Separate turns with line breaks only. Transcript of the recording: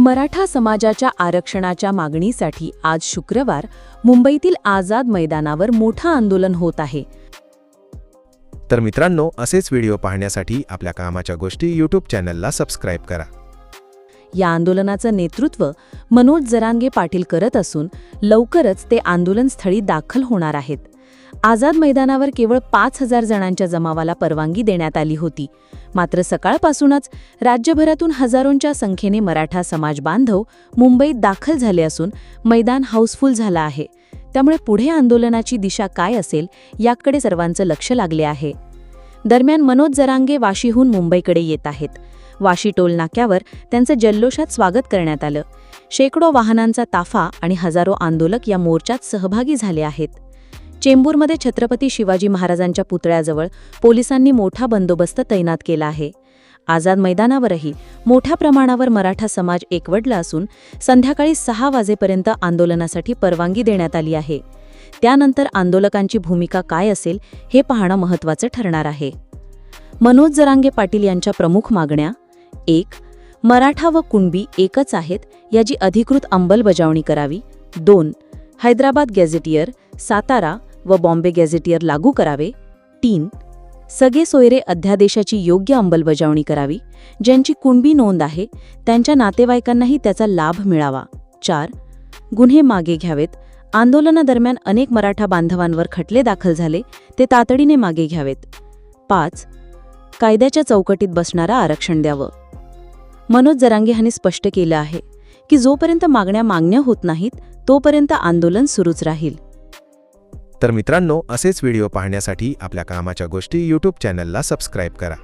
मराठा समाजाच्या आरक्षणाच्या मागणीसाठी आज शुक्रवार मुंबईतील आझाद मैदानावर मोठं आंदोलन होत आहे.
तर मित्रांनो असेच व्हिडिओ पाहण्यासाठी आपल्या कामाच्या गोष्टी यूट्यूब चॅनलला सबस्क्राईब करा.
या आंदोलनाचं नेतृत्व मनोज जरांगे पाटील करत असून लवकरच ते आंदोलनस्थळी दाखल होणार आहेत. आझाद मैदानावर केवळ पाच हजार जणांच्या जमावाला परवानगी देण्यात आली होती. मात्र सकाळपासूनच राज्यभरातून हजारोंच्या संख्येने मराठा समाज बांधव मुंबईत दाखल झाले असून मैदान हाऊसफुल झालं आहे. त्यामुळे पुढे आंदोलनाची दिशा काय असेल याकडे सर्वांचं लक्ष लागले आहे. दरम्यान मनोज जरांगे वाशीहून मुंबईकडे येत आहेत. वाशी टोल नाक्यावर त्यांचं जल्लोषात स्वागत करण्यात आलं. शेकडो वाहनांचा ताफा आणि हजारो आंदोलक या मोर्चात सहभागी झाले आहेत. चेंबूरमध्ये छत्रपती शिवाजी महाराजांच्या पुतळ्याजवळ पोलिसांनी मोठा बंदोबस्त तैनात केला आहे. आझाद मैदानावरही मोठ्या प्रमाणावर मराठा समाज एकवटला असून संध्याकाळी सहा वाजेपर्यंत आंदोलनासाठी परवानगी देण्यात आली आहे. त्यानंतर आंदोलकांची भूमिका काय असेल हे पाहणं महत्त्वाचं ठरणार आहे. मनोज जरांगे पाटील यांच्या प्रमुख मागण्या एक मराठा व कुणबी एकच आहेत याची अधिकृत अंमलबजावणी करावी. दोन हैदराबाद गॅझेटियर सातारा व बॉम्बे गॅझेटियर लागू करावे. तीन सगळे सोयरे अध्यादेशाची योग्य अंमलबजावणी करावी ज्यांची कुणबी नोंद आहे त्यांच्या नातेवाईकांनाही त्याचा लाभ मिळावा. चार गुन्हे मागे घ्यावेत. आंदोलनादरम्यान अनेक मराठा बांधवांवर खटले दाखल झाले ते तातडीने मागे घ्यावेत. पाच कायद्याच्या चौकटीत बसणारा आरक्षण द्यावं. मनोज जरांगे यांनी स्पष्ट केलं आहे की जोपर्यंत मागण्या मागण्या होत नाहीत तोपर्यंत आंदोलन सुरूच राहील.
तर मित्रांनो असेच व्हिडिओ पाहण्यासाठी आपल्या कामाच्या गोष्टी यूट्यूब चॅनलला सबस्क्राईब करा.